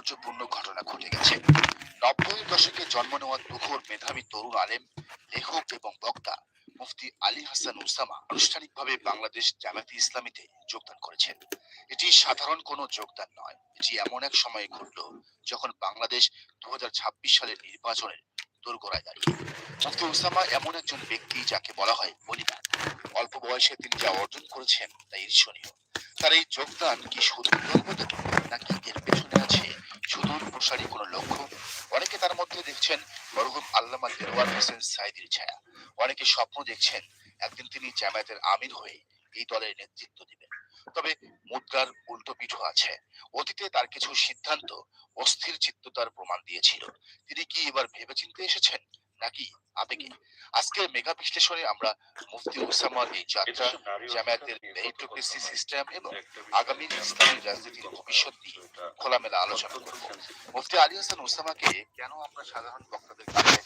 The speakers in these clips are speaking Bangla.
তাৎপর্যপূর্ণ ঘটনা ঘটে গেছে। নব্বই দশকে জন্ম নেওয়া তুখোর মেধাবী তরুণ আলেম, লেখক এবং বক্তা মুফতি আলী হাসান উসামা আনুষ্ঠানিকভাবে বাংলাদেশ জামায়াতে ইসলামীতে যোগদান করেছেন। এটি সাধারণ কোনো যোগদান নয়, এটি এমন এক সময়ে ঘটল যখন বাংলাদেশ দু হাজার ছাব্বিশ সালের নির্বাচনের দোরগোড়ায় দাঁড়িয়ে। মুফতি উসামা এমন একজন ব্যক্তি যাকে বলা হয় বলিদান অল্প বয়সে তিনি যা অর্জন করেছেন তা ঈর্ষণীয়। তার এই যোগদান কি শুধু নাকি এর প্রসারী কোনো লক্ষ্য? অনেকে তার মধ্যে দেখছেন মরহুম আল্লামা দেওয়ার হোসেন সাইদির ছায়া। অনেকে স্বপ্ন দেখছেন একদিন তিনি জামায়াতের আমির হয়ে এই দলের নেতৃত্ব দিবেন। তবে মুদ্রার উল্টো পিঠও আছে। অতীতে তার কিছু সিদ্ধান্ত অস্থির চিত্ততার প্রমাণ দিয়েছিল। তিনি কি এবার ভেবেচিন্তে এসেছেন? নাকি আবেগে? আজকের মেগা বিশ্লেষণে আমরা মুফতি ওসামার এই যাত্রা জামায়াতের মেরিটোক্রেসি সিস্টেম এবং আগামী ইসলামী রাজনীতির ভবিষ্যৎ নিয়ে খোলামেলা আলোচনা করব। মুফতি আলী হাসান ওসামাকে কেন আমরা সাধারণ বক্তাদের কাছে?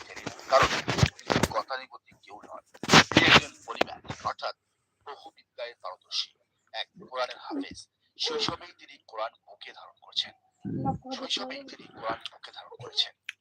কারণ তিনি গতানুগতিক কেউ তিনি একজন পরিবার অর্থাৎ বহু বিদ্যায় পারদর্শী এক কোরআনের হাফেজ। শৈশবেই তিনি কোরআন বুকে ধারণ করছেন। শৈশবেই তিনি কোরআন বুকে ধারণ করেছেন।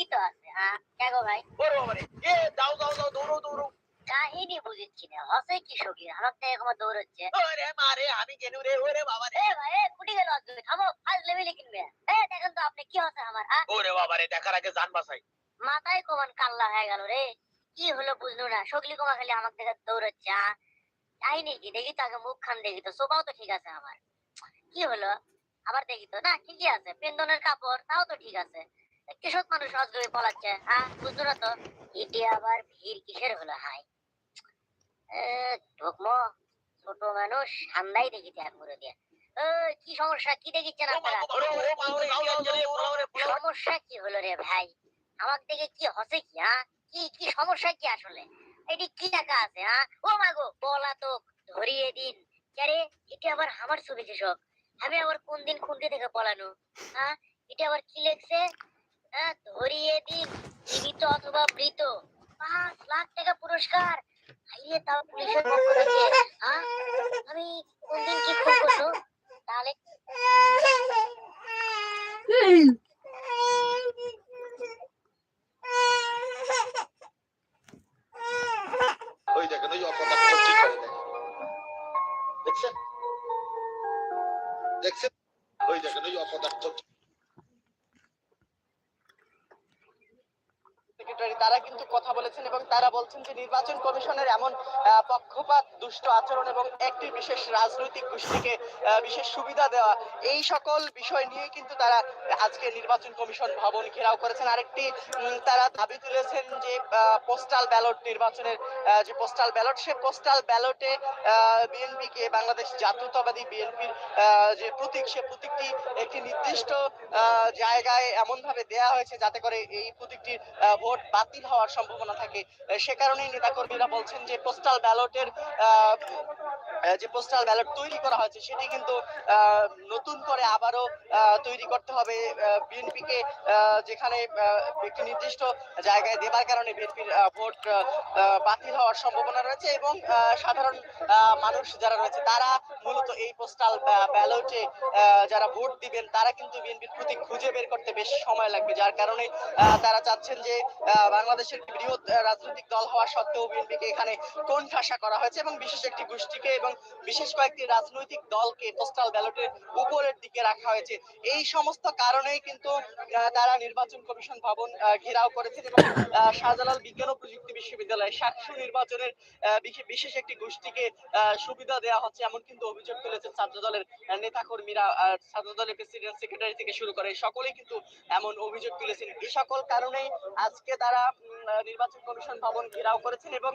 ঠিকই তো আছে দেখো ভাই কাহিনী বুঝিচ্ছি না হসে কি সখী আমার থেকে এখন দৌড়চ্ছে এ ভাই এ কুটি গেল তুমি থামো ফার্স্ট লেভেলে কিনবে এ দেখেন তো আপনি কি হচ্ছে আমার হ্যাঁ দেখার আগে জান বাসাই মাথায় কমান কাল্লা হয়ে গেল রে কি হলো বুঝলো না সগলি কমা খালি আমার থেকে দৌড়চ্ছে কাহিনী কি দেখি তো আগে মুখ খান দেখি তো সোফাও তো ঠিক আছে আমার কি হলো আবার দেখি তো না ঠিকই আছে পেন্দনের কাপড় তাও তো ঠিক আছে কৃষক মানুষ অজগবি পলাচ্ছে হ্যাঁ বুঝলো না তো? এটি আবার ভিড় কিসের হলো হাই ঢুকমো ছোট মানুষ সান্দাই দেখি ত্যাগ করে দিয়ে। কি সমস্যা? কি দেখিচ্ছেন আপনারা? সমস্যা কি হলো রে ভাই? আমার দিকে কি হসে কি হ্যাঁ কি কি সমস্যা কি আসলে? এটি কি টাকা আছে হ্যাঁ ও মাগো বলা তো ধরিয়ে দিন। আরে এটা আবার আমার ছবি কৃষক আমি আবার কোন দিন খুনটি থেকে পলানো হ্যাঁ এটা আবার কি লেখছে? ধরিয়ে দিন। জীবিত অথবা মৃত। পাঁচ লাখ টাকা পুরস্কার। আইয়ে তাও পুলিশের হ্যাঁ আমি কোন দিন কি খুন করছ তাহলে দেখছেন? দেখছেন? ওই দেখেন, ওই অপদার্থ সেক্রেটারি তারা কিন্তু কথা বলেছেন এবং তারা বলছেন যে নির্বাচন কমিশনের এমন পক্ষপাত, দুষ্ট আচরণ এবং একটি বিশেষ রাজনৈতিক গোষ্ঠীকে বিশেষ সুবিধা দেওয়া, এই সকল বিষয় নিয়ে কিন্তু তারা আজকে নির্বাচন কমিশন ভবন ঘেরাও করেছেন। আরেকটি তারা দাবি তুলেছেন যে পোস্টাল ব্যালট নির্বাচনের যে পোস্টাল ব্যালট সে পোস্টাল ব্যালটে বিএনপি কে বাংলাদেশ জাতীয়তাবাদী বিএনপির যে প্রতীক, সে প্রতীকটি একটি নির্দিষ্ট জায়গায় এমন ভাবে দেয়া হয়েছে যাতে করে এই প্রতীকটির ভোট বাতিল হওয়ার সম্ভাবনা থাকে। সে কারণেই নেতাকর্মীরা বলছেন যে পোস্টাল ব্যালটের যে পোস্টাল ব্যালট তৈরি করা হয়েছে সেটি কিন্তু নতুন করে আবারও তৈরি করতে হবে। বিএনপি কে আহ, যেখানে একটি নির্দিষ্ট জায়গায় দেবার কারণে বিএনপির ভোট বাতিল হওয়ার সম্ভাবনা রয়েছে এবং সাধারণ মানুষ যারা রয়েছে তারা মূলত এই পোস্টাল ব্যালটে যারা ভোট দিবেন তারা কিন্তু বিএনপির প্রতীক খুঁজে বের করতে বেশ সময় লাগবে। যার কারণে তারা চাচ্ছেন যে বাংলাদেশের বৃহৎ রাজনৈতিক দল হওয়া সত্ত্বেও বিএনপিকে এখানে কোন ঠাসা করা হয়েছে এবং বিশেষ একটি গোষ্ঠীকে এবং বিশেষ কয়েকটি রাজনৈতিক দলকে পোস্টাল ব্যালটের উপরের দিকে রাখা হয়েছে। এই সমস্ত কারণেই কিন্তু তারা নির্বাচন কমিশন ভবন ঘেরাও করেছেন এবং শাহজালাল বিজ্ঞান ও প্রযুক্তি বিশ্ববিদ্যালয় সাতশো নির্বাচনের বিশেষ একটি গোষ্ঠীকে সুবিধা দেওয়া হচ্ছে এমন কিন্তু অভিযোগ তুলেছেন ছাত্র দলের নেতা কর্মীরা ছাত্র দলের প্রেসিডেন্ট সেক্রেটারি থেকে শুরু করে সকলেই কিন্তু এমন অভিযোগ তুলেছেন। এই সকল কারণেই আজকে তারা নির্বাচন কমিশন ভবন ঘেরাও করেছেন এবং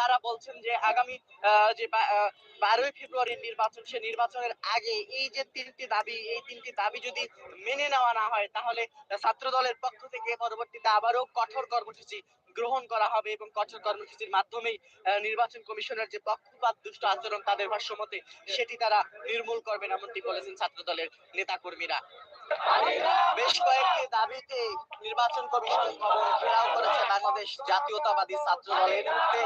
তারা বলছেন যে আগামী যে বারোই ফেব্রুয়ারির নির্বাচন, সে নির্বাচনের আগে এই যে তিনটি দাবি, এই তিনটি দাবি যদি মেনে নেওয়া না হয়, তাহলে ছাত্র দলের পক্ষ থেকে পরবর্তীতে আবারও কঠোর কর্মসূচি গ্রহণ করা হবে এবং কঠোর কর্মসূচির মাধ্যমেই নির্বাচন কমিশনের যে পক্ষপাত, দুষ্ট আচরণ, তাদের ভাষ্য সেটি তারা নির্মূল করবেন, এমনটি বলেছেন ছাত্র দলের নেতাকর্মীরা। বেশ কয়েকটি দাবিতে নির্বাচন কমিশন ভবন ঘেরাও করেছে বাংলাদেশ জাতীয়তাবাদী ছাত্র দল এর মধ্যে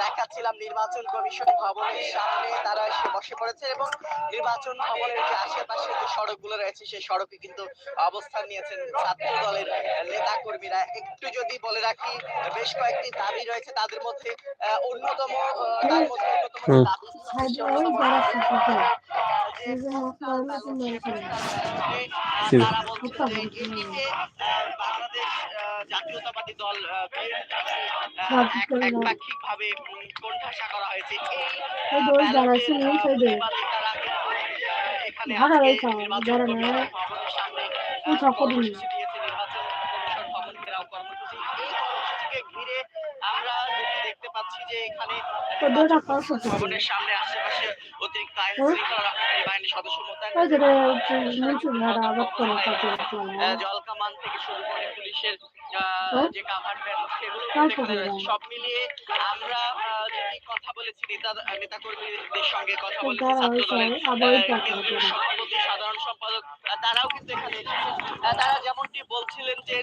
দেখাচ্ছিলাম নির্বাচন কমিশন ভবনের সামনে তারা এসে বসে পড়েছে এবং নির্বাচন ভবনের যে আশেপাশে যে সড়কগুলো রয়েছে সেই সড়কে কিন্তু অবস্থান নিয়েছেন ছাত্র দলের নেতা কর্মীরা একটু যদি বলে রাখি বেশ কয়েকটি দাবি রয়েছে তাদের মধ্যে অন্যতম তার মধ্যে অন্যতম দাবি তারা বলছেন যে এটিতে বাংলাদেশ জাতীয়তাবাদী দল একপাক্ষিক ভাবে কোণঠাসা করা হয়েছে। এখানে নির্বাচন কমিশন ভবনের সামনে নির্বাচন কমিশন ভবন ঘেরাও কর্মসূচি। এই কর্মসূচিকে ঘিরে আমরা দেখতে পাচ্ছি যে এখানে ভবনের সামনে আশেপাশে অতিরিক্ত আইন শৃঙ্খলা রক্ষাকারী বাহিনীর সদস্য মোতায়েন তাকে আহ, জলকামান থেকে শুরু করে পুলিশের যে কাভার ভ্যান সেগুলো কার কিন্তু এখানে খবর? রয়েছে। সব মিলিয়ে আমরা যেটি কথা বলেছি নেতা নেতা কর্মীদের সঙ্গে কথা বলেছি তারা ছাত্র হয়েছে দলের আবার আহ, টাকা কেন্দ্রীয় দেবে। সভাপতি সাধারণ সম্পাদক তারাও কিন্তু এখানে তারা যেমনটি বলছিলেন যে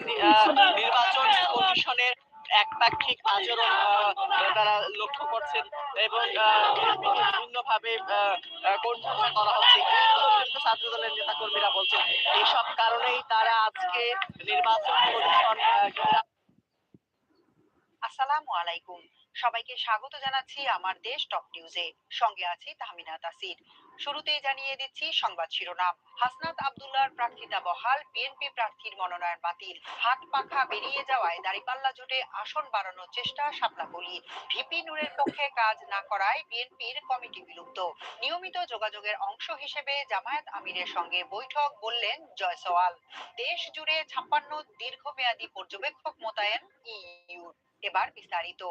নির্বাচন কমিশনের একপাক্ষিক আচরণ তারা লক্ষ্য করছেন এবং বিভিন্ন ভাবে করা হচ্ছে। ছাত্র দলের নেতা কর্মীরা বলছেন এইসব কারণেই তারা আজকে নির্বাচন কমিশন আসসালামু আলাইকুম। সবাইকে স্বাগত জানাচ্ছি আমার দেশ টপ নিউজে। সঙ্গে আছি তাহমিনা তাসির। শুরুতেই জানিয়ে দিচ্ছি সংবাদ শিরোনাম। হাসনাত আব্দুল্লাহর প্রার্থিতা বহাল বিএনপি প্রার্থীর মনোনয়ন বাতিল। হাত পাখা বেরিয়ে যাওয়ায় দাঁড়িপাল্লা জোটে আসন বাড়ানোর চেষ্টা শাপলাকলি ভিপি নূরের পক্ষে কাজ না করায় বিএনপির কমিটি বিলুপ্ত। নিয়মিত যোগাযোগের অংশ হিসেবে জামায়াত আমিরের সঙ্গে বৈঠক বললেন জয়সওয়াল দেশ জুড়ে ছাপ্পান্ন দীর্ঘমেয়াদী পর্যবেক্ষক মোতায়েন ইইউ এবার বিস্তারিত।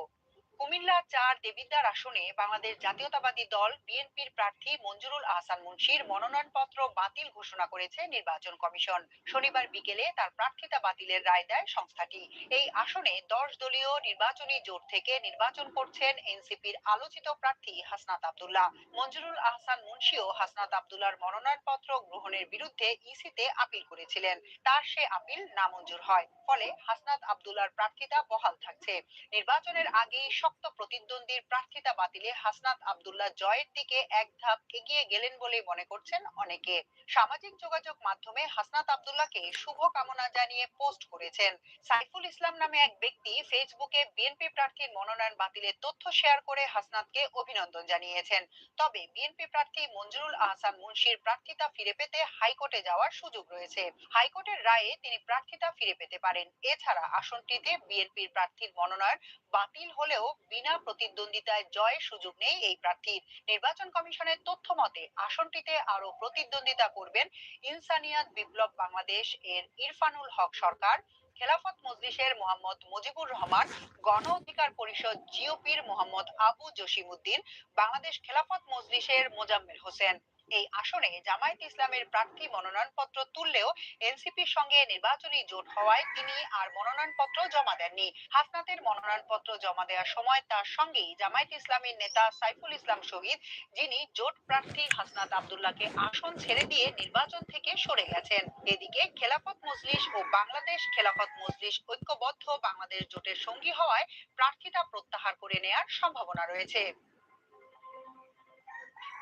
কুমিল্লা চার দেবিদ্বার আসনে বাংলাদেশ জাতীয়তাবাদী দল, বিএনপির প্রার্থী মঞ্জুরুল আহসান মুন্সির মনোনয়নপত্র বাতিল ঘোষণা করেছে নির্বাচন কমিশন। শনিবার বিকেলে তার প্রার্থিতা বাতিলের রায় দেয় সংস্থাটি। এই আসনে দশ দলীয় নির্বাচনী জোট থেকে নির্বাচন করছেন এনসিপির আলোচিত প্রার্থী হাসনাত আবদুল্লাহ। মঞ্জুরুল আহসান মুন্সিও হাসনাত আব্দুল্লাহর মনোনয়নপত্র গ্রহণের বিরুদ্ধে ইসিতে আপিল করেছিলেন। তার সে আপিল নামঞ্জুর হয়, ফলে হাসনাত আব্দুল্লাহর প্রার্থিতা বহাল থাকছে। নির্বাচনের আগেই শক্ত প্রতিদ্বন্দ্বীর প্রার্থিতা বাতিলে হাসনাত আব্দুল্লাহ জয়ের দিকে এক ধাপ এগিয়ে গেলেন বলে মনে করছেন অনেকে। সামাজিক যোগাযোগ মাধ্যমে হাসনাত আব্দুল্লাহকে শুভ কামনা জানিয়ে পোস্ট করেছেন। সাইফুল ইসলাম নামে এক ব্যক্তি ফেসবুকে বিএনপি প্রার্থীর মনোনয়ন বাতিলের তথ্য শেয়ার করে হাসনাতকে অভিনন্দন জানিয়েছেন। তবে বিএনপি প্রার্থী মঞ্জুরুল আহসান মুন্সির প্রার্থিতা ফিরে পেতে হাইকোর্টে যাওয়ার সুযোগ রয়েছে। হাইকোর্টের রায়ে তিনি প্রার্থিতা ফিরে পেতে পারেন। এছাড়া আসনটিতে বিএনপির প্রার্থীর মনোনয়ন বাতিল হলেও বিনা প্রতিদ্বন্দ্বিতায় জয়ের সুযোগ নেই এই প্রার্থীর। নির্বাচন কমিশনের তথ্য মতে, আসনটিতে আরও প্রতিদ্বন্দ্বিতা করবেন ইনসানিয়াত বিপ্লব বাংলাদেশ এর ইরফানুল হক সরকার, খেলাফত মজলিসের মোহাম্মদ মুজিবুর রহমান, গণ অধিকার পরিষদ জিওপির মোহাম্মদ আবু জসিমউদ্দিন, বাংলাদেশ খেলাফত মজলিসের মোজাম্মেল হোসেন। এই আসনে জামায়াত ইসলামের প্রার্থী মনোনয়নপত্র তুললেও এনসিপির সঙ্গে নির্বাচনী জোট হওয়ায় তিনি আর মনোনয়নপত্র জমা দেননি। হাসনাতের মনোনয়নপত্র জমা দেওয়ার সময় তার সঙ্গেই জামায়াত ইসলামের নেতা সাইফুল ইসলাম শহীদ, যিনি জোট প্রার্থী হাসনাত আব্দুল্লাহকে আসন ছেড়ে দিয়ে নির্বাচন থেকে সরে গেছেন। এদিকে খেলাফত মজলিস ও বাংলাদেশ খেলাফত মজলিস ঐক্যবদ্ধ বাংলাদেশ জোটের সঙ্গী হওয়ায় প্রার্থিতা প্রত্যাহার করে নেয়ার সম্ভাবনা রয়েছে।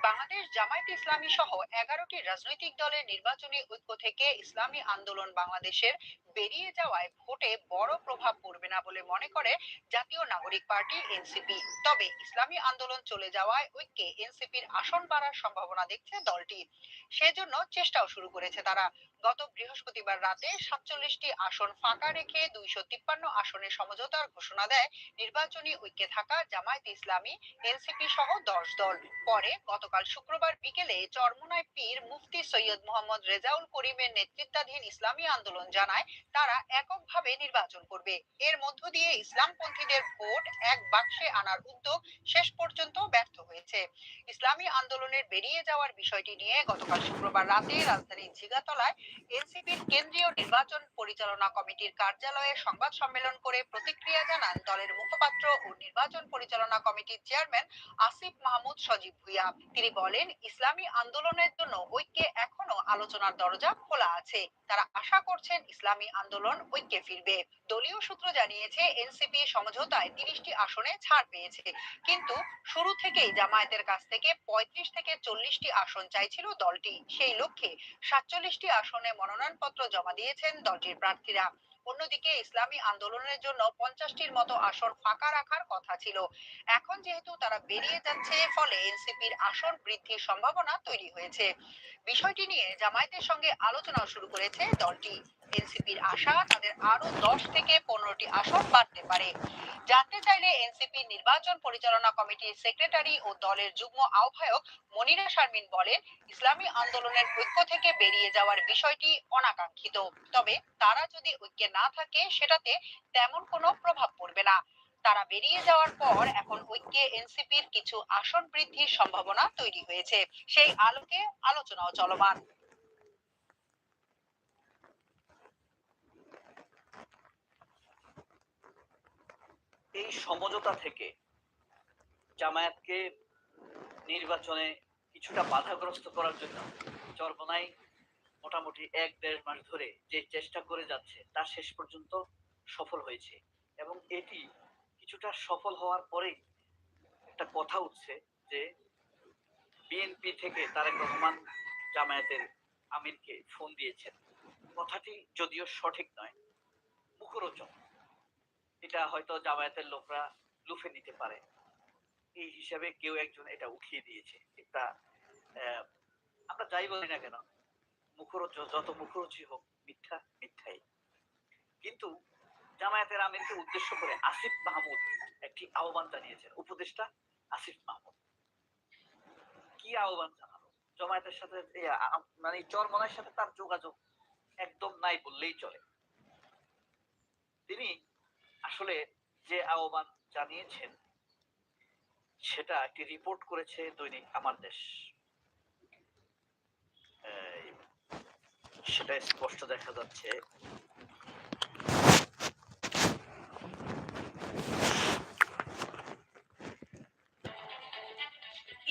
বাংলাদেশ জামায়াত ইসলামী সহ এগারোটি রাজনৈতিক দলের নির্বাচনী ঐক্য থেকে ইসলামী আন্দোলন বাংলাদেশের বেরিয়ে যাওয়ায় ভোটে বড় প্রভাব পড়বে না বলে মনে করে জাতীয় নাগরিক পার্টি এনসিপি তবে ইসলামী আন্দোলন চলে যাওয়ায় ঐক্যে এনসিপির আসন বাড়ার সম্ভাবনা দেখছে দলটি। সেজন্য চেষ্টাও শুরু করেছে তারা। গত বৃহস্পতিবার রাতে সাতচল্লিশটি আসন ফাঁকা রেখে দুইশো তিপ্পান্ন আসনে সমঝোতার ঘোষণা দেয় নির্বাচনী ঐক্যে থাকা জামায়াত ইসলামী এনসিপি সহ দশ দল। পরে গতকাল শুক্রবার বিকেলে চরমোনাই পীর মুফতি সৈয়দ মোহাম্মদ রেজাউল করিমের নেতৃত্বাধীন ইসলামী আন্দোলন জানায় তারা এককভাবে নির্বাচন করবে। এর মধ্য দিয়ে ইসলামপন্থীদের ভোট এক বাক্সে আনার উদ্যোগ শেষ পর্যন্ত ব্যর্থ হয়েছে। ইসলামী আন্দোলনের বেরিয়ে যাওয়ার বিষয়টি নিয়ে গতকাল শুক্রবার রাতে রাজধানীর ঝিগাতলায় এনসিপির কেন্দ্রীয় নির্বাচন পরিচালনা কমিটির কার্যালয়ে সংবাদ সম্মেলন করে প্রতিক্রিয়া জানান দলের মুখপাত্র ও নির্বাচন পরিচালনা কমিটির চেয়ারম্যান আসিফ মাহমুদ সজীব ভুইয়া। তিনি বলেন, ইসলামী আন্দোলনের জন্য ঐক্যে এখনও আলোচনার দরজা খোলা আছে। তারা আশা করছেন ইসলামী আন্দোলন ঐক্যে ফিরবে। দলীয় সূত্র জানিয়েছে, এনসিপি সমঝোতায় তিরিশটি আসনে ছাড় পেয়েছে। কিন্তু শুরু থেকেই জামায়াতের কাছ থেকে পঁয়ত্রিশ থেকে চল্লিশটি আসন চাইছিল দলটি। সেই লক্ষ্যে সাতচল্লিশটি আসনে মনোনয়নপত্র জমা দিয়েছেন দলটির প্রার্থীরা। অন্যদিকে ইসলামী আন্দোলনের জন্য পঞ্চাশটির মতো আসন ফাঁকা রাখার কথা ছিল। এখন যেহেতু তারা বেরিয়ে যাচ্ছে, ফলে এনসিপির আসন বৃদ্ধির সম্ভাবনা তৈরি হয়েছে। বিষয়টি নিয়ে জামায়াতের সঙ্গে আলোচনা শুরু করেছে দলটি। এনসিপির আশা, তাদের আরও দশ থেকে পনেরোটি আসন বাড়তে পারে। জানতে চাইলে এনসিপি নির্বাচন পরিচালনা কমিটির সেক্রেটারি ও দলের যুগ্ম আহ্বায়ক মনিরা শারমিন বলেন, ইসলামী আন্দোলনের ঐক্য থেকে বেরিয়ে যাওয়ার বিষয়টি অনাকাঙ্ক্ষিত। তবে তারা যদি ঐক্যে না থাকে, সেটাতে তেমন কোনো প্রভাব পড়বে না। তারা বেরিয়ে যাওয়ার পর এখন ঐক্যে এনসিপির কিছু আসন বৃদ্ধির সম্ভাবনা তৈরি হয়েছে। সেই আলোকে আলোচনাও চলমান। এই সমঝোতা থেকে জামায়াতকে নির্বাচনে কিছুটা বাধাগ্রস্ত করার জন্য চরমনাই মোটামুটি এক দেড় মাস ধরে যে চেষ্টা করে যাচ্ছে তা শেষ পর্যন্ত সফল হয়েছে এবং এটি কিছুটা সফল হওয়ার পরেই একটা কথা উঠছে যে বিএনপি থেকে তারেক রহমান জামায়াতের আমিরকে ফোন দিয়েছেন। কথাটি যদিও সঠিক নয়, মুখরোচক। এটা হয়তো জামায়াতের লোকরা লুফে নিতে পারে। এই হিসাবে কেউ একজন এটা উঠিয়ে দিয়েছে। এটা আমরা যাই বলি না কেন, মুখরোচ, যত মুখরোচি হোক, মিথ্যা মিথ্যাই। কিন্তু জামায়াতের আমিরকে উদ্দেশ্য করে আসিফ মাহমুদ একটি আহ্বান জানিয়েছেন, উপদেষ্টা আসিফ মাহমুদ। কি আহ্বান জানালো? জামায়াতের সাথে মানে চরমনার সাথে তার যোগাযোগ একদম নাই বললেই চলে। তিনি আসলে যে আহ্বান জানিয়েছেন, সেটা একটি রিপোর্ট করেছে দৈনিক আমার দেশ। সেটা স্পষ্ট দেখা যাচ্ছে।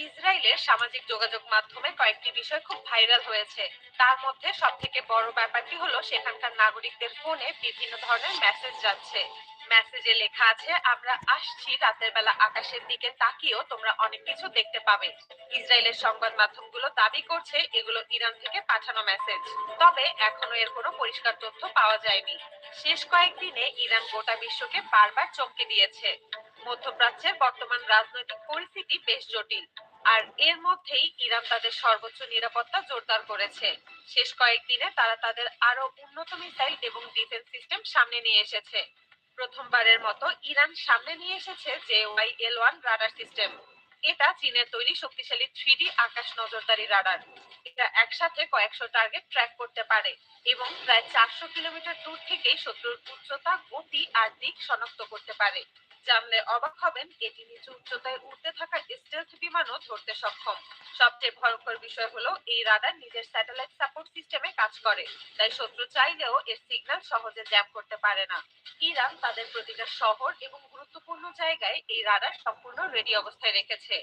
ইসরায়েলের সামাজিক যোগাযোগ মাধ্যমে কয়েকটি বিষয় খুব ভাইরাল হয়েছে। তার মধ্যে সব থেকে বড় ব্যাপারটি হলো, সেখানকার নাগরিকদের ফোনে বিভিন্ন ধরনের মেসেজ যাচ্ছে। মেসেজে লেখা আছে, আমরা আসছি রাতের বেলা আকাশের দিকে তাকিয়েও তোমরা অনেক কিছু দেখতে পাবে। ইসরায়েলের সংবাদ মাধ্যমগুলো দাবি করছে এগুলো ইরান থেকে পাঠানো মেসেজ তবে এখনও এর কোনো পরিষ্কার তথ্য পাওয়া যায়নি। শেষ কয়েকদিনে ইরান গোটা বিশ্বকে বারবার চমকে দিয়েছে। মধ্যপ্রাচ্যের বর্তমান রাজনৈতিক পরিস্থিতি বেশ জটিল। আর এর মধ্যেই ইরান তাদের সর্বোচ্চ নিরাপত্তা জোরদার করেছে। শেষ কয়েকদিনে তারা তাদের আরও উন্নত মিসাইল এবং ডিফেন্স সিস্টেম সামনে নিয়ে এসেছে। প্রথমবারের মতো ইরান সামনে নিয়ে এসেছে J Y L one radar system. এটা চীনের তৈরি শক্তিশালী থ্রি আকাশ নজরদারি রাডার। এটা একসাথে কয়েকশো টার্গেট ট্র্যাক করতে পারে এবং প্রায় চারশো কিলোমিটার দূর থেকেই শত্রুর উচ্চতা, গতি আর দিক শনাক্ত করতে পারে। জানলে অবাক হবেন, এটি নিচু উচ্চতায় উড়তে থাকা স্টেলথ বিমানও ধরতে সক্ষম। সবচেয়ে ভয়ঙ্কর বিষয় হলো, এই রাডার নিজের স্যাটেলাইট সাপোর্ট সিস্টেমে কাজ করে, তাই শত্রু চাইলেও এর সিগন্যাল সহজে জ্যাম করতে পারে না। ইরান তাদের প্রতিটা শহর এবং গুরুত্বপূর্ণ জায়গায় এই রাডার সম্পূর্ণ রেডি অবস্থায় রেখেছে।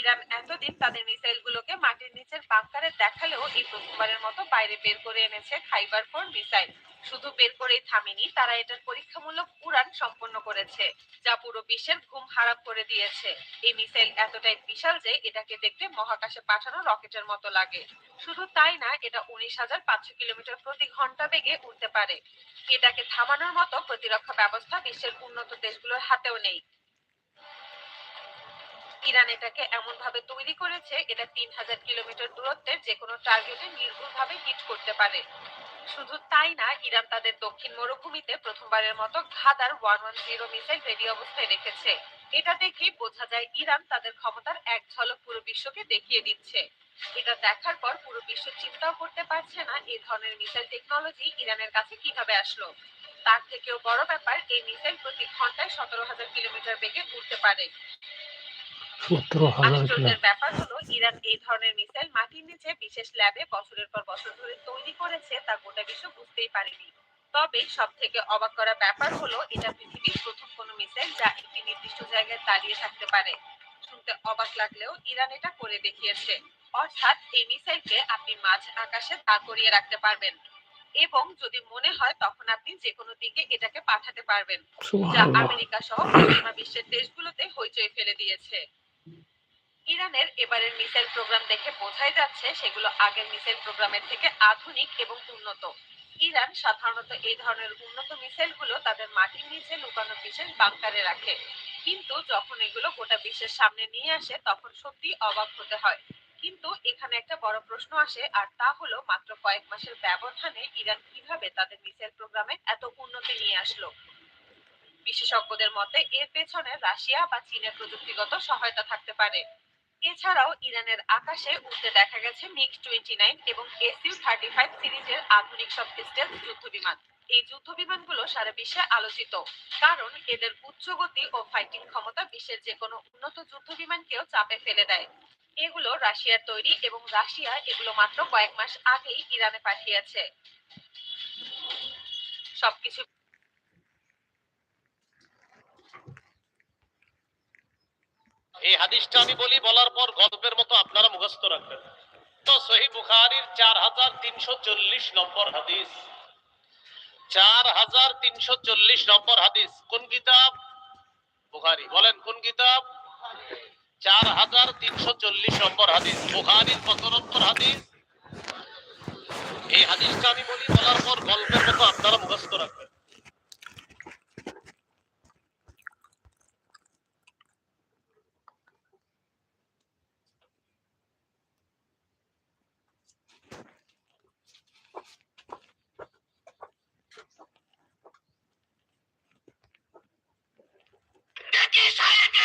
ইরান এতদিন তাদের মিসাইলগুলোকে মাটির নিচের বাংকারে দেখালেও এই প্রথমবারের মতো বাইরে বের করে এনেছে খাইবার ফোর মিসাইল শুধু বের করেই থামেনি, তারা এটার পরীক্ষামূলক উড়ান সম্পন্ন করেছে, যা পুরো বিশ্বের ঘুম হারাম করে দিয়েছে। এই মিসাইল এতটাই বিশাল যে এটাকে দেখতে মহাকাশে পাঠানো রকেটের মতো লাগে। শুধু তাই না, এটা উনিশ হাজার পাঁচশো কিলোমিটার প্রতি ঘণ্টা বেগে উঠতে পারে। এটাকে থামানোর মতো প্রতিরক্ষা ব্যবস্থা বিশ্বের উন্নত দেশগুলোর হাতেও নেই। ইরান এটাকে এমন ভাবে তৈরি করেছে, এটা তিন হাজার কিলোমিটার দূরত্বের যে কোনো টার্গেটে নির্ভুলভাবে হিট করতে পারে। শুধু তাই না, ইরান তাদের দক্ষিণ মরুভূমিতে প্রথমবারের মতো Ghadr one one zero missile ready অবস্থায় রেখেছে। এটা দেখেই বোঝা যায় ইরান তাদের ক্ষমতার এক ঝলক পুরো বিশ্বকে দেখিয়ে দিচ্ছে। এটা দেখার পর পুরো বিশ্ব চিন্তাও করতে পারছে না এই ধরনের মিসাইল টেকনোলজি ইরানের কাছে কীভাবে আসলো। তার থেকেও বড় ব্যাপার, এই মিসাইল প্রতি ঘন্টায় সতেরো হাজার কিলোমিটার বেগে উঠতে পারে। ব্যাপার হলো ইরান এই ধরনের মিসাইল মাটির নিচে বিশেষ ল্যাবে বছরের পর বছর ধরে তৈরি করেছে তা গোটা বিশ্ব বুঝতেই পারেনি। তবে সব থেকে অবাক করা ব্যাপার হলো এটা পৃথিবীর প্রথম কোনো মিসাইল যা একটি নির্দিষ্ট জায়গায় দাঁড়িয়ে থাকতে পারে। শুনতে অবাক লাগলেও ইরান এটা করে দেখিয়েছে। অর্থাৎ এই মিসাইলকে আপনি মাঝ আকাশে দাঁড় করিয়ে রাখতে পারবেন। এবং যদি মনে হয় তখন আপনি যে কোনো দিকে এটাকে পাঠাতে পারবেন যা আমেরিকা সহ বিশ্বের দেশগুলোতে হইচই ফেলে দিয়েছে। ইরানের এবারের মিসাইল প্রোগ্রাম দেখে বোঝাই যাচ্ছে সেগুলো আগের মিসাইল প্রোগ্রামের থেকে আধুনিক এবং উন্নত। ইরান সাধারণত এই ধরনের উন্নত মিসাইলগুলো তাদের মাটির নিচে লুকানো বিশেষ বাংকারে রাখে। কিন্তু যখন এগুলো গোটা বিশ্বের সামনে নিয়ে আসে, তখন সত্যি অবাক হতে হয়। কিন্তু এখানে একটা বড় প্রশ্ন আসে, আর তা হলো মাত্র কয়েক মাসের ব্যবধানে ইরান কীভাবে তাদের মিসাইল প্রোগ্রামে এত উন্নতি নিয়ে আসলো? বিশেষজ্ঞদের মতে, এর পেছনে রাশিয়া বা চীনের প্রযুক্তিগত সহায়তা থাকতে পারে। এছাড়াও ইরানের আকাশে উঠতে দেখা গেছে মিগ টোয়েন্টি নাইন এবং এসইউ থার্টি ফাইভ সিরিজের আধুনিক সব স্টেলথ যুদ্ধ বিমান এই যুদ্ধ বিমানগুলো সারা বিশ্বে আলোচিত, কারণ এদের উচ্চ গতি ও ফাইটিং ক্ষমতা বিশ্বের যে কোনো উন্নত যুদ্ধ বিমানকেও চাপে ফেলে দেয়। এগুলো রাশিয়ার তৈরি এবং রাশিয়া এগুলো মাত্র কয়েক মাস আগেই ইরানে পাঠিয়েছে। সবকিছু এই হাদিসটা আমি বলি, বলার পর গল্পের মতো আপনারা মুখস্থ রাখবেন। তো সহি বুখারির চার হাজার তিনশো চল্লিশ নম্বর হাদিস। চার হাজার তিনশো চল্লিশ নম্বর হাদিস। কোন কিতাব? বুখারি। বলেন, কোন কিতাব? চার হাজার তিনশো চল্লিশ নম্বর হাদিস। বুখারির কত হাদিস। এই হাদিসটা আমি বলি, বলার পর গল্পের মতো আপনারা মুখস্থ রাখবেন দেখি সাহেবকে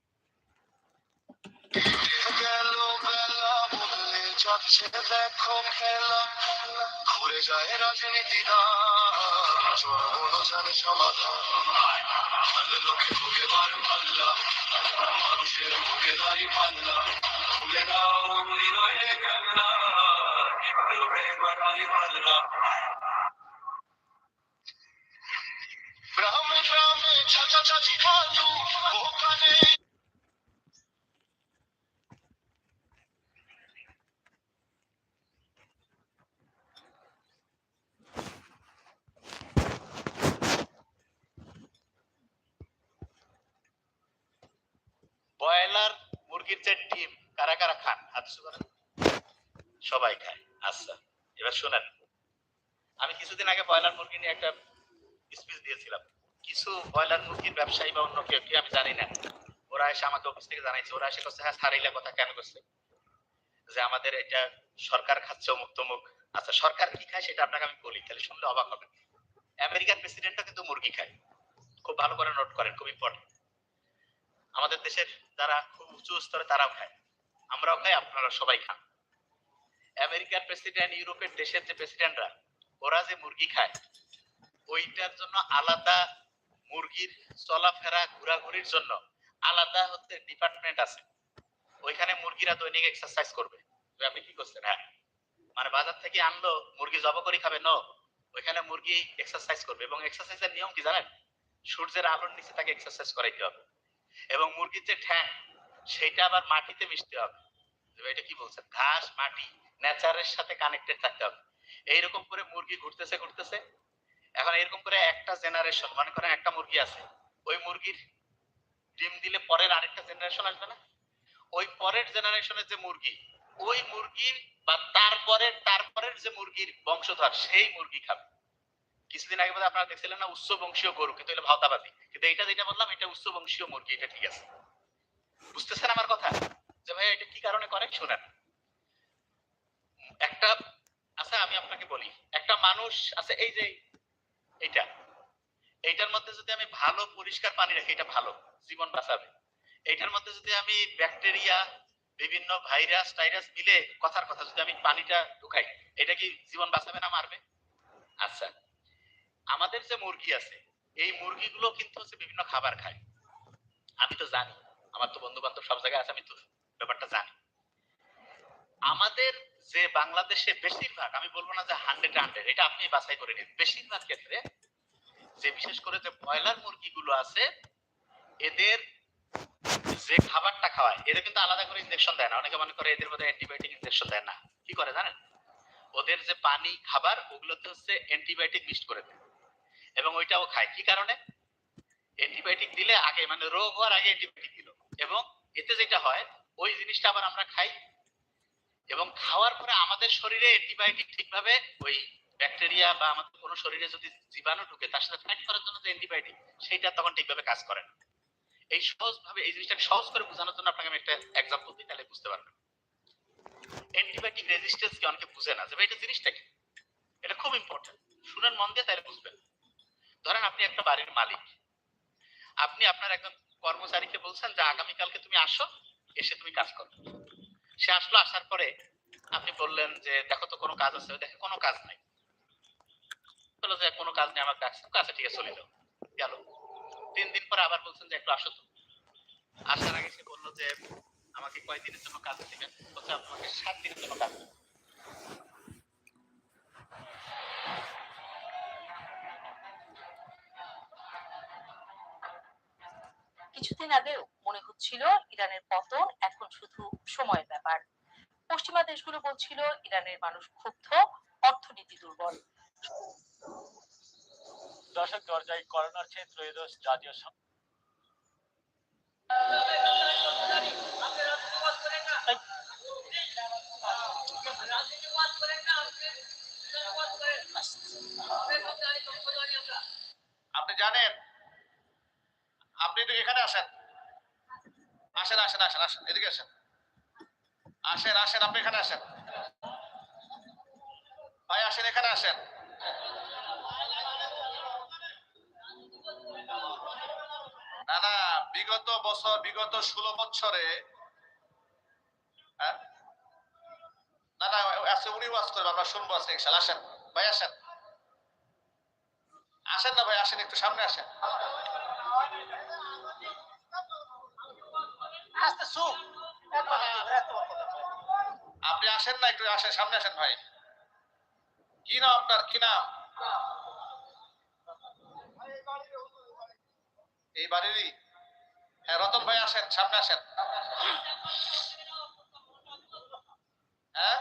যাচ্ছে দেখো খেলা ঘুরে যায় চাচা চাচি খালু ওখানে ব্রয়লার মুরগির যে ডিম কারা কারা খান হাত উঁচু করেন সবাই খায় আচ্ছা এবার শোনেন আমি কিছুদিন আগে ব্রয়লার মুরগি নিয়ে একটা স্পিচ দিয়েছিলাম। কিছু ব্রয়লার মুরগির ব্যবসায়ী বা অন্য কেউ কি আমি জানি না। ওরা এসে আমাকে অফিস থেকে জানাইছে। ওরা এসে করছে হ্যাঁ সারাইলা কথা কেন করছে যে আমাদের এটা সরকার খাচ্ছে, অমুক তমুক। আচ্ছা সরকার কি খায় সেটা আপনাকে আমি বলি, তাহলে শুনলে অবাক হবে আমেরিকার প্রেসিডেন্টও কিন্তু মুরগি খায়। খুব ভালো করে নোট করেন, খুব ইম্পর্টেন্ট আমাদের দেশের যারা খুব উঁচু স্তরে তারাও খায়। আমরাও খাই, আপনারা সবাই খান। আমেরিকার প্রেসিডেন্ট ইউরোপের দেশের যে প্রেসিডেন্টরা ওরা যে মুরগি খায়, ওইটার জন্য আলাদা মুরগির চলাফেরা ঘোরাঘুরির জন্য আলাদা হচ্ছে ডিপার্টমেন্ট আছে। ওইখানে মুরগিরা দৈনিক এক্সারসাইজ করবে। আপনি কি করছেন? হ্যাঁ। মানে বাজার থেকে আনলো, মুরগি জব করে খাবে ন ওইখানে মুরগি এক্সারসাইজ করবে এবং এক্সারসাইজের নিয়ম কি জানেন? সূর্যের আলোর নিচে তাকে এক্সারসাইজ করাইতে হবে। এবং মুরগির যে ঠ্যাং, সেটা আবার মাটিতে মিশতে হবে। এটা কি বলছেন? ঘাস, মাটি নেচারের সাথে কানেক্টেড থাকতে হবে। এইরকম করে মুরগি ঘুরতেছে ঘুরতেছে। এখন এরকম করে একটা জেনারেশন মনে করেন একটা মুরগি আছে, ওই মুরগির ডিম দিলে পরের আরেকটা জেনারেশন আসবে না? ওই পরের জেনারেশনের যে মুরগি, ওই মুরগির বা তারপরের তারপরের যে মুরগির বংশধর, সেই মুরগি খাবে। কিছুদিন আগে বোধহয় আপনারা দেখছিলেন না, উচ্চ বংশীয় গরু, কিন্তু এটা ভাওতাবাদী কিন্তু এইটা যেটা বললাম, এটা উচ্চ বংশীয় মুরগি, এটা ঠিক আছে। বুঝতেছেন আমার কথা? যে ভাই, এটা কি কারণে করে? শুনেন। একটা আচ্ছা আমি আপনাকে বলি, একটা মানুষ আছে এই যে এইটা, এইটার মধ্যে যদি আমি ভালো পরিষ্কার পানি রাখি, এটা ভালো, জীবন বাঁচাবে। এইটার মধ্যে যদি আমি ব্যাকটেরিয়া, বিভিন্ন ভাইরাস, টাইরাস মিলে কথার কথা, যদি আমি পানিটা ঢুকাই, এটা কি জীবন বাঁচাবে না মারবে? আচ্ছা আমাদের যে মুরগি আছে, এই মুরগিগুলো কিন্তু হচ্ছে বিভিন্ন খাবার খায়। আমি তো জানি, আমার তো বন্ধু বান্ধব সব জায়গায় আছে, আমি তো ব্যাপারটা জানি। আমাদের যে বাংলাদেশে বেশিরভাগ, আমি বলব না যে হান্ড্রেড হান্ড্রেড এটা আপনি বাছাই করে নিন। বেশিরভাগ ক্ষেত্রে যে বিশেষ করে যে ব্রয়লার মুরগিগুলো আছে, এদের যে খাবারটা খাওয়ায়, এদের কিন্তু আলাদা করে ইনজেকশন দেয় না। অনেকে মনে করে এদের মধ্যে অ্যান্টিবায়োটিক ইনজেকশন দেয় না। কি করে জানেন? ওদের যে পানি, খাবার, ওগুলোতে হচ্ছে অ্যান্টিবায়োটিক মিক্সড করে দেয়। এবং ওইটাও খায়। কি কারণে? অ্যান্টিবায়োটিক দিলে আগে মানে রোগ হওয়ার আগে অ্যান্টিবায়োটিক দিল। এবং এতে যেটা হয়, ওই জিনিসটা আবার আমরা খাই এবং খাওয়ার পরে আমাদের শরীরে অ্যান্টিবায়োটিক ঠিকভাবে ওই ব্যাকটেরিয়া বা আমাদের কোনো শরীরে যদি জীবাণু ঢুকে, তার সাথে ফাইট করার জন্য যে অ্যান্টিবায়োটিক সেইটা তখন ঠিকভাবে কাজ করে না। এই সহজ ভাবে এই জিনিসটাকে সহজ করে বোঝানোর জন্য আপনাকে আমি একটা এক্সাম্পল দিই, তাহলে বুঝতে পারবেন। অ্যান্টিবায়োটিক রেজিস্ট্যান্স কি অনেকে বুঝে না, যে এটা জিনিসটা কি? এটা খুব ইম্পর্টেন্ট শুনেন মন দিয়ে তাহলে বুঝবেন। ধরেন আপনি একটা বাড়ির মালিক। আপনি আপনার একজন কর্মচারীকে বলছেন যে, আগামীকালকে তুমি আসো, এসে তুমি কাজ করো। সে আসলো, আসার পরে আপনি বললেন যে, দেখো তো, কোনো কাজ আছে। দেখে কোনো কাজ নাই। বলল যে, কোনো কাজ নেই আমার কাজ আচ্ছা ঠিক আছে, চলে যাও। গেল। তিন দিন পরে আবার বলছেন যে, একটু আসো তো। আসার আগে সে বলল যে, আমাকে কয়দিনের জন্য কাজ দিবেন? বলছে, আপনাকে সাত দিনের জন্য কাজ দেব। কিছুদিন আগেও মনে হচ্ছিল ইরানের পতন এখন শুধু সময়ের ব্যাপার। পশ্চিমা দেশগুলো বলছিল, ইরানের মানুষ ক্ষুব্ধ, অর্থনীতি দুর্বল। দশক দরজায় করোনার চেয়ে ত্রয়োদশ জাতীয় আপনি জানেন, আপনি একটু এখানে আসেন। আসেন আসেন আসেন আসেন, এদিকে আসেন। আসেন আসেন, আপনি এখানে আসেন। ভাই, আসেন, এখানে আসেন। না না, বিগত বছর, বিগত ষোলো বছরে হ্যাঁ? না না, আজকে উনি ওয়াজ করবে, আমরা শুনব আজকে, ইনশাল্লাহ। আসেন, ভাই, আসেন। আসেন না, ভাই, আসেন, একটু সামনে আসেন। আপনি আসেন না একটু, আসেন, সামনে আসেন ভাই। কি নাম আপনার? কি নাম? এই বাড়িরই? হ্যাঁ রতন ভাই আসেন, সামনে আসেন। হ্যাঁ?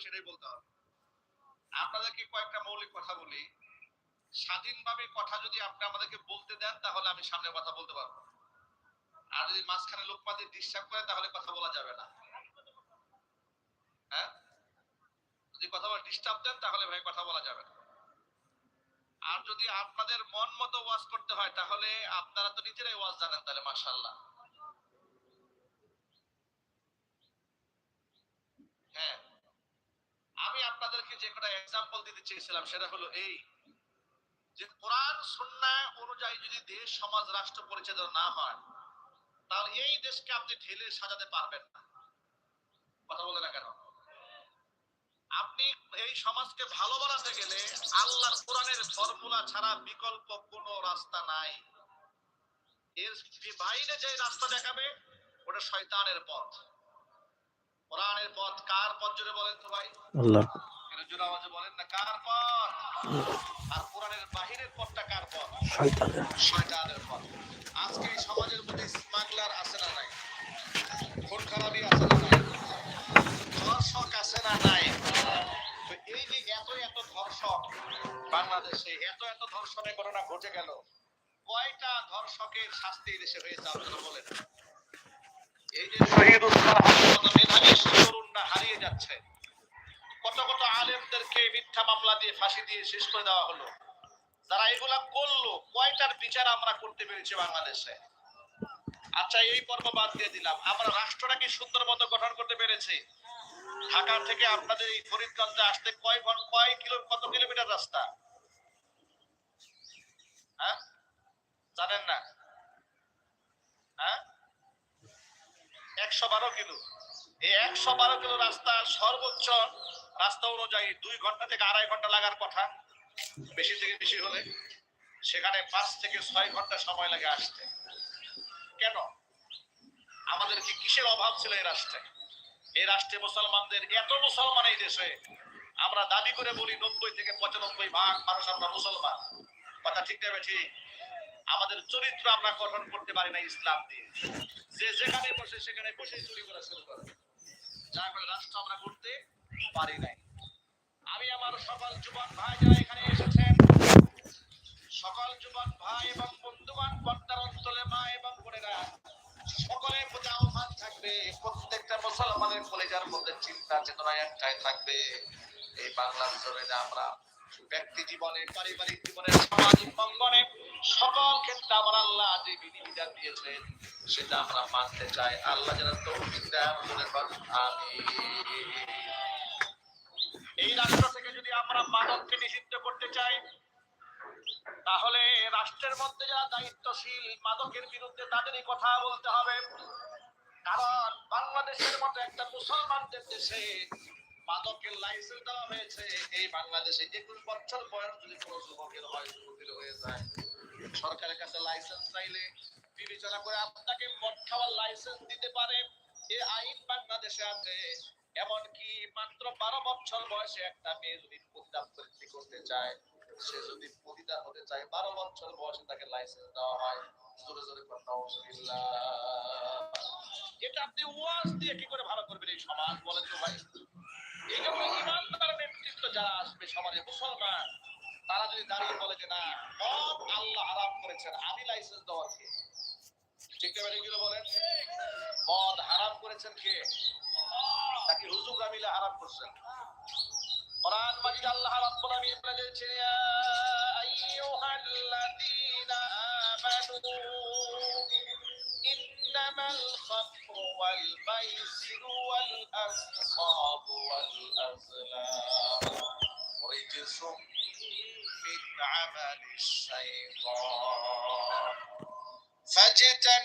সেটাই বলতে হবে। আপনাদেরকে কয়েকটা মৌলিক কথা বলি। স্বাধীনভাবে কথা যদি আপনি আমাদেরকে বলতে দেন, তাহলে আমি সামনে কথা বলতে পারব। আর যদি মাঝখানে লোকমা দিয়ে ডিস্টার্ব করে, তাহলে কথা বলা যাবে না। হ্যাঁ? যদি কথা বলা ডিস্টার্ব দেন, তাহলে ভাই কথা বলা যাবে না। আর যদি আপনাদের মন মতো ওয়াজ করতে হয়, তাহলে আপনারা তো নিজেরাই ওয়াজ জানেন তাহলে, মাশাআল্লাহ। হ্যাঁ। আমি আপনাদেরকে যে কটা এক্সাম্পল দিতে চেয়েছিলাম, সেটা হলো এই। যে কোরআন সুন্নাহ অনুযায়ী যদি দেশ, সমাজ, রাষ্ট্র পরিচালনা না হয়, তাহলে এই দেশকে আপনি ঢেলে সাজাতে পারবেন না। কথা বলে না কেন? আপনি এই সমাজকে ভালো বানাতে গেলে আল্লাহর কোরআনের ফর্মুলা ছাড়া বিকল্প কোনো রাস্তা নাই। এর বাইরে যে রাস্তা দেখাবে, ওটা শয়তানের পথ। কোরআনের পথ কার পথ জুড়ে বলেন তো ভাই? আল্লাহ। একটু জোরে আওয়াজে বলেন না কার পথ? আর কোরআনের বাহিরের পথটা কার পথ? শয়তানের পথ। আজকে এই সমাজের মধ্যে স্মাগলার আছে না নাই? খুন খারাপি আছে না নাই? ধর্ষক আছে না নাই? তো এই যে এত এত ধর্ষক বাংলাদেশে এত এত ধর্ষণের ঘটনা ঘটে গেল কয়টা ধর্ষকের শাস্তি দেশে হয়েছে আপনারা বলেন? এই যে শহীদ উসমান মেধাবী তরুণরা হারিয়ে যাচ্ছে। কত কত আলেমদেরকে মিথ্যা মামলা দিয়ে ফাঁসি দিয়ে শেষ করে দেওয়া হলো। যারা এগুলা করল, কয়টার বিচার আমরা করতে পেরেছি বাংলাদেশে? আচ্ছা এই পর্ব বাদ দিয়ে দিলাম। আমরা রাষ্ট্রটাকে সুন্দর মতো গঠন করতে পেরেছি। ঢাকা থেকে আপনাদের এই ফরিদগঞ্জে আসতে কয় ঘণ্টা কয় কিলো কত কিলোমিটার রাস্তা? হ্যাঁ? জানেন না? হ্যাঁ? একশো বারো কিলো। এই একশো বারো কিলো রাস্তা সর্বোচ্চ রাস্তা অনুযায়ী দুই ঘণ্টা থেকে আড়াই ঘণ্টা লাগার কথা, বেশি থেকে বেশি হলে। সেখানে পাঁচ থেকে ছয় ঘণ্টা সময় লাগে আসতে। কেন? আমাদের কি কিসের অভাব ছিল এই রাষ্ট্রে? এই রাষ্ট্রে মুসলমানদের এত মুসলমান এই দেশে। আমরা দাবি করে বলি নব্বই থেকে পঁচানব্বই ভাগ মানুষ আমরা মুসলমান। কথা ঠিক নেবে ঠিক আমাদের চরিত্র আমরা গঠন করতে পারি না ইসলাম দিয়ে। যে যেখানে বসে সেখানে বসে চুরি করা শুরু করে। যার ফলে রাষ্ট্র আমরা করতে পারি নাই। আমি আমার সকল যুবক ভাই যারা এখানে এসেছেন, সকল যুবক ভাই এবং বন্ধুবান পর্দার অঞ্চলে মা এবং বোনেরা, সকলের প্রতি আহ্বান থাকবে, প্রত্যেকটা মুসলমানের কলেজার মধ্যে চিন্তা, চেতনা একটাই থাকবে। এই বাংলার জমিনে আমরা ব্যক্তি জীবনে, পারিবারিক জীবনে, সামাজিক অঙ্গনে সকল ক্ষেত্রে আমার আল্লাহ যে বিধিবিধান দিয়েছেন, সেটা আমরা মানতে চাই। আল্লাহ যেন তৌফিক দেয় আমাদের আমি এই রাষ্ট্র থেকে যদি আমরা মাদককে নিষিদ্ধ করতে চাই, তাহলে রাষ্ট্রের মধ্যে যারা দায়িত্বশীল, মাদকের বিরুদ্ধে তাদেরই কথা বলতে হবে। কারণ বাংলাদেশের মতো একটা মুসলমানদের দেশে মাদকের লাইসেন্স দেওয়া হয়েছে। এই বাংলাদেশে একুশ বছর বয়স যদি কোনো যুবকের হয় যুবকের হয়ে যায়, সরকারের কাছে লাইসেন্স চাইলে বিবেচনা করে আপনাকে মদ খাওয়ার লাইসেন্স দিতে পারে। এই আইন বাংলাদেশে আছে। এমনকি মাত্র বারো বছর বয়সে একটা মেয়ে যদি পতিতা বৃত্তি করতে চায়, সে যদি পতিতা হতে চায়, বারো বছর বয়সে তাকে লাইসেন্স দেওয়া হয়। জোরে জোরে এটা আপনি ওয়াজ দিয়ে কি করে ভালো করবেন এই সমাজ বলেন তো ভাই? এই জন্য ইমানদার নেতৃত্ব যারা আসবে সমাজে, মুসলমান, তারা যদি দাঁড়িয়ে বলে যে না মদ আল্লাহ হারাম করেছেন, আমি লাইসেন্স দেওয়ার কে? ঠিক বলেন। মদ হারাম করেছেন কে? নাকি হুজুররা মিলে হারাম করছেন কোরআন মাজিদ আল্লাহ রাব্বুল আলামিন বলেছেন ইয়া আইয়ুহাল্লাযীনা আমানু ইন্নামাল খামরু ওয়াল মাইসিরু ওয়াল আসহাবু ওয়াল আজলাম রিজসুম মিন আমালিশ শাইতান ফাজতানি